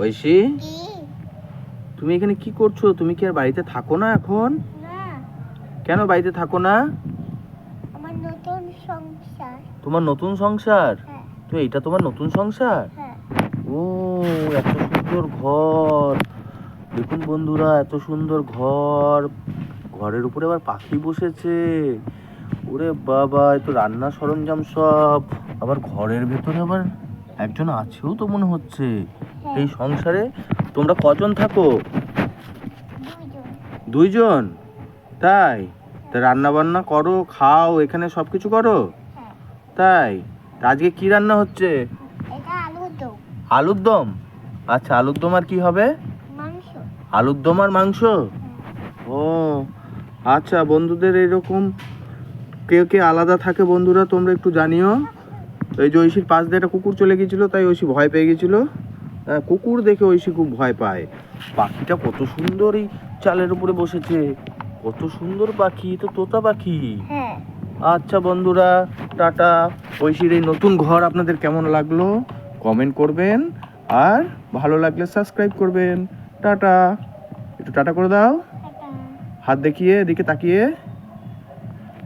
ঐশী? তুমি এখানে কি করছ? তুমি কি আর বাড়িতে থাকো না এখন? না। কেন বাড়িতে থাকো না? আমার নতুন সংসার। তোমার নতুন সংসার? হ্যাঁ। তো এটা তোমার নতুন সংসার? হ্যাঁ। ও এত সুন্দর ঘর। দেখুন বন্ধুরা এত সুন্দর ঘর। ঘরের উপরে আবার পাখি বসেছে। ওরে বাবা এ তো রান্নার সরঞ্জাম সব। আবার ঘরের ভেতরে আবার একজন আছেও তো মনে হচ্ছে। এই সংসারে তোমরা কজন থাকো? দুইজন। তাই? তা রান্না বান্না করো খাও এখানে সব কিছু করো? হ্যাঁ। তাই? আজকে কি রান্না হচ্ছে? আলুর দম। আচ্ছা আলুর দম আর কি হবে? আলুর দম আর মাংস? ও আচ্ছা বন্ধুদের এরকম কেউ কে আলাদা থাকে বন্ধুরা তোমরা একটু জানিও। এই যে ঐশীর পাশ দিয়ে একটা কুকুর চলে গেছিল তাই ঐশী ভয় পেয়ে গেছিল কুকুর দেখে ঐশী খুব ভয় পায়। পাখিটা কত সুন্দর এই চালের উপরে বসেছে। কত সুন্দর পাখি তো তোতা পাখি। হ্যাঁ। আচ্ছা বন্ধুরা টাটা। ঐশীর এই নতুন ঘর আপনাদের কেমন লাগল? কমেন্ট করবেন। আর ভালো লাগলে সাবস্ক্রাইব করবেন। টাটা। একটু টাটা করে দাও। হাত দেখিয়ে এদিকে তাকিয়ে।